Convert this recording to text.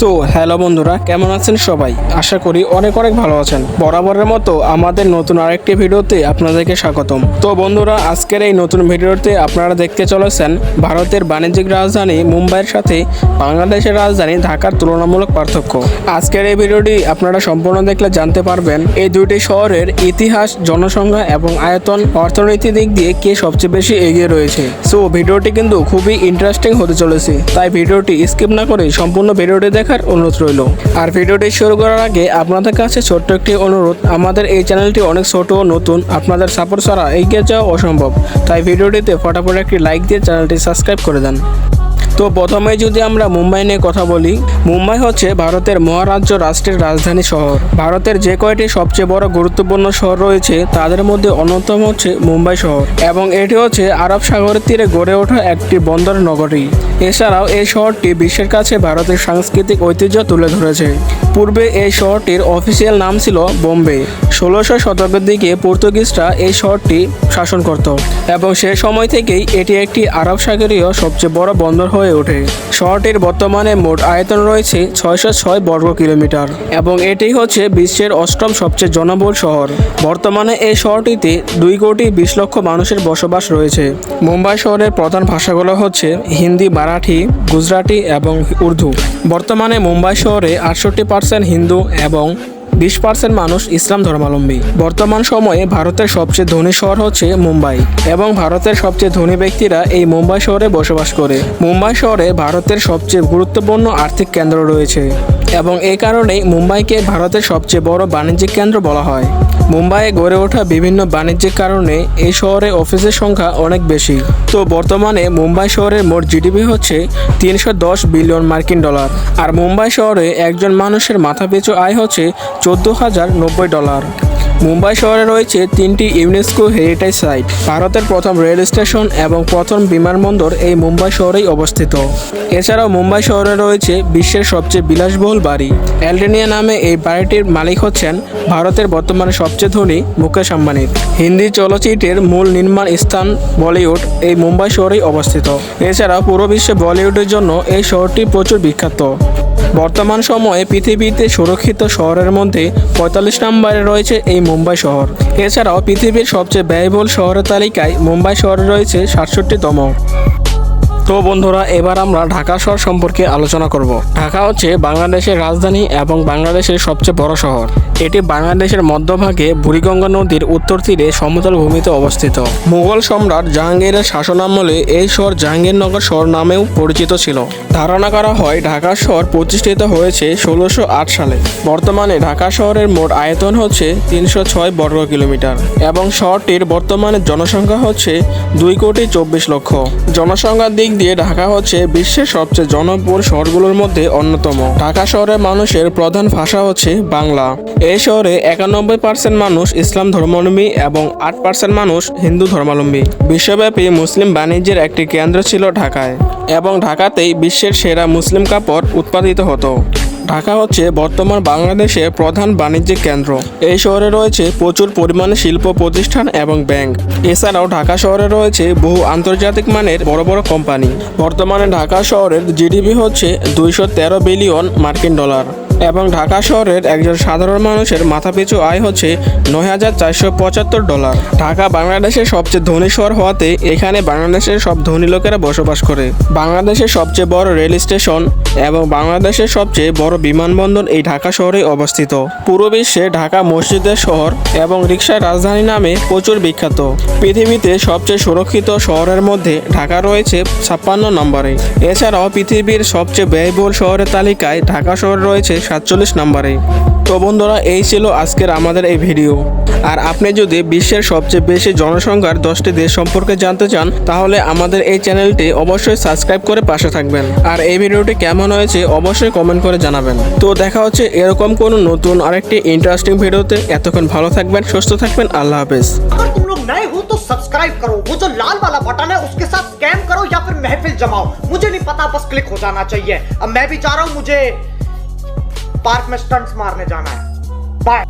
So hello বন্ধুরা, কেমন আছেন সবাই? আশা করি অনেক অনেক ভালো আছেন। বরাবরের মতো আমাদের নতুন আরেকটি ভিডিওতে আপনাদেরকে স্বাগতম। তো বন্ধুরা, আজকের এই নতুন ভিডিওতে আপনারা দেখতে চলেছেন ভারতের বাণিজ্যিক রাজধানী মুম্বাইয়ের সাথে বাংলাদেশের রাজধানী ঢাকার তুলনামূলক পার্থক্য। আজকের এই ভিডিওটি আপনারা সম্পূর্ণ দেখলে জানতে পারবেন এই দুইটি শহরের ইতিহাস, জনসংখ্যা এবং আয়তন অর্থনীতি দিক দিয়ে কে সবচেয়ে বেশি এগিয়ে রয়েছে। সো ভিডিওটি কিন্তু খুবই ইন্টারেস্টিং হতে চলেছে। তাই ভিডিওটি স্কিপ না করে সম্পূর্ণ ভিডিওটি দেখার অনুরোধ রইল। আর ভিডিওটি শুরু করার আগে আপনাদের কাছে ছোট্ট একটি অনুরোধ, আমাদের এই চ্যানেলটি অনেক ছোট ও নতুন, আপনাদের সাপোর্ট ছাড়া এগিয়ে যাওয়া অসম্ভব। তাই ভিডিওটিতে ফটাফট একটি লাইক দিয়ে চ্যানেলটি সাবস্ক্রাইব করে দেন। তো প্রথমে যদি আমরা মুম্বাই নিয়ে কথা বলি, মুম্বাই হচ্ছে ভারতের মহারাজ্য রাষ্ট্রের রাজধানী শহর। ভারতের যে কয়টি সবচেয়ে বড় গুরুত্বপূর্ণ শহর রয়েছে, তাদের মধ্যে অন্যতম হচ্ছে মুম্বাই শহর এবং এটি হচ্ছে আরব সাগরের তীরে গড়ে ওঠা একটি বন্দর নগরী। এছাড়াও এই শহরটি বিশ্বের কাছে ভারতের সাংস্কৃতিক ঐতিহ্য তুলে ধরেছে। পূর্বে এই শহরটির অফিসিয়াল নাম ছিল বোম্বে। ষোলোশো শতকের দিকে পর্তুগিজরা এই শহরটি শাসন করত এবং সে সময় থেকেই এটি একটি আরব সাগরীয় সবচেয়ে বড় বন্দর হয়ে ওঠে। শহরটির বর্তমানে মোট আয়তন রয়েছে ছয়শো ছয় বর্গ কিলোমিটার এবং এটি হচ্ছে বিশ্বের অষ্টম সবচেয়ে জনবহুল শহর। বর্তমানে এই শহরটিতে দুই কোটি বিশ লক্ষ মানুষের বসবাস রয়েছে। মুম্বাই শহরের প্রধান ভাষাগুলো হচ্ছে হিন্দি, মারাঠি, গুজরাটি এবং উর্দু। বর্তমানে মুম্বাই শহরে আটষট্টি পার্সেন্ট হিন্দু এবং বিশ পার্সেন্ট মানুষ ইসলাম ধর্মাবলম্বী। বর্তমান সময়ে ভারতের সবচেয়ে ধনী শহর হচ্ছে মুম্বাই এবং ভারতের সবচেয়ে ধনী ব্যক্তিরা এই মুম্বাই শহরে বসবাস করে। মুম্বাই শহরে ভারতের সবচেয়ে গুরুত্বপূর্ণ আর্থিক কেন্দ্র রয়েছে এবং এই কারণেই মুম্বাইকে ভারতের সবচেয়ে বড় বাণিজ্যিক কেন্দ্র বলা হয়। মুম্বাইয়ে গড়ে ওঠা বিভিন্ন বাণিজ্যিক কারণে এই শহরে অফিসের সংখ্যা অনেক বেশি। তো বর্তমানে মুম্বাই শহরের মোট জিডিপি হচ্ছে তিনশো দশ বিলিয়ন মার্কিন ডলার আর মুম্বাই শহরে একজন মানুষের মাথাপিছু আয় হচ্ছে চোদ্দ হাজার নব্বই ডলার। মুম্বাই শহরে রয়েছে তিনটি ইউনেস্কো হেরিটেজ সাইট ভারতের প্রথম রেল স্টেশন এবং প্রথম বিমানবন্দর এই মুম্বাই শহরেই অবস্থিত। এছাড়াও মুম্বাই শহরে রয়েছে বিশ্বের সবচেয়ে বিলাসবহুল বাড়ি। অ্যালডেনিয়া নামে এই বাড়িটির মালিক হচ্ছেন ভারতের বর্তমানে সবচেয়ে ধনী মুকেশ আম্বানি। হিন্দি চলচ্চিত্রের মূল নির্মাণ স্থান বলিউড এই মুম্বাই শহরেই অবস্থিত। এছাড়াও পুরো বিশ্বে বলিউডের জন্য এই শহরটি প্রচুর বিখ্যাত। বর্তমান সময়ে পৃথিবীতে সুরক্ষিত শহরের মধ্যে পঁয়তাল্লিশ নম্বরে রয়েছে এই মুম্বাই শহর। এছাড়াও পৃথিবীর সবচেয়ে ব্যয়বহুল শহরের তালিকায় মুম্বাই শহরে রয়েছে সাতষট্টিতম। তো বন্ধুরা, এবার আমরা ঢাকা শহর সম্পর্কে আলোচনা করব। ঢাকা হচ্ছে বাংলাদেশের রাজধানী এবং বাংলাদেশের সবচেয়ে বড় শহর। এটি বাংলাদেশের মধ্যভাগে বুড়িগঙ্গা নদীর উত্তর তীরে সমতল ভূমিতে অবস্থিত। মুঘল সম্রাট জাহাঙ্গীরের শাসনামলে এই শহর জাহাঙ্গীরনগর শহর নামেও পরিচিত ছিল। ধারণা করা হয়, ঢাকা শহর প্রতিষ্ঠিত হয়েছে ষোলোশো সালে। বর্তমানে ঢাকা শহরের মোট আয়তন হচ্ছে তিনশো ছয় বর্গ কিলোমিটার এবং শহরটির বর্তমানে জনসংখ্যা হচ্ছে দুই কোটি চব্বিশ লক্ষ। জনসংখ্যার দিক দিয়ে ঢাকা হচ্ছে বিশ্বের সবচেয়ে জনপ্রিয় শহরগুলোর মধ্যে অন্যতম। ঢাকা শহরের মানুষের প্রধান ভাষা হচ্ছে বাংলা। এই শহরে একানব্বই পার্সেন্ট মানুষ ইসলাম ধর্মাবলম্বী এবং আট পার্সেন্ট মানুষ হিন্দু ধর্মাবলম্বী। বিশ্বব্যাপী মুসলিম বাণিজ্যের একটি কেন্দ্র ছিল ঢাকায় এবং ঢাকাতেই বিশ্বের সেরা মুসলিম কাপড় উৎপাদিত হতো। ঢাকা হচ্ছে বর্তমান বাংলাদেশের প্রধান বাণিজ্যিক কেন্দ্র। এই শহরে রয়েছে প্রচুর পরিমাণে শিল্প প্রতিষ্ঠান এবং ব্যাংক। এছাড়াও ঢাকা শহরে রয়েছে বহু আন্তর্জাতিক মানের বড় বড় কোম্পানি। বর্তমানে ঢাকা শহরের জিডিপি হচ্ছে দুইশো তেরো বিলিয়ন মার্কিন ডলার। এবং ঢাকা শহরের একজন সাধারণ মানুষের মাথাপিছু আয় হচ্ছে নয় হাজার চারশো পঁচাত্তর ডলার। ঢাকা বাংলাদেশের সবচেয়ে ধনী শহর হওয়াতে এখানে বাংলাদেশের সব ধনী লোকেরা বসবাস করে। বাংলাদেশের সবচেয়ে বড় রেল স্টেশন এবং বাংলাদেশের সবচেয়ে বড় বিমানবন্দর এই ঢাকা শহরে অবস্থিত। পুরো বিশ্বে ঢাকা মসজিদের শহর এবং রিক্সার রাজধানী নামে প্রচুর বিখ্যাত। পৃথিবীতে সবচেয়ে সুরক্ষিত শহরের মধ্যে ঢাকা রয়েছে ছাপ্পান্ন নম্বরে। এছাড়াও পৃথিবীর সবচেয়ে ব্যয়বহুল শহরের তালিকায় ঢাকা শহর রয়েছে সাতচল্লিশ নম্বরে তো বন্ধুরা এই ছিল আজকের আমাদের এই ভিডিও আর আপনি যদি বিশ্বের সবচেয়ে বেশি জনসংখ্যার দশটি দেশ সম্পর্কে জানতে চান তাহলে আমাদের এই চ্যানেলটি অবশ্যই সাবস্ক্রাইব করে পাশে থাকবেন আর এই ভিডিওটি কেমন হয়েছে অবশ্যই কমেন্ট করে জানাবেন তো দেখা হচ্ছে এরকম কোনো নতুন আরেকটি ইন্টারেস্টিং ভিডিওতে এতক্ষণ ভালো থাকবেন সুস্থ থাকবেন আল্লাহ হাফেজ अगर तुम लोग नए हो तो सब्सक्राइब करो वो जो लाल वाला बटन है उसके साथ स्कैम करो या फिर महफिल जमाओ मुझे नहीं पता बस क्लिक हो जाना चाहिए अब मैं भी जा रहा हूं मुझे पार्क में स्टंट्स मारने जाना है। बाय।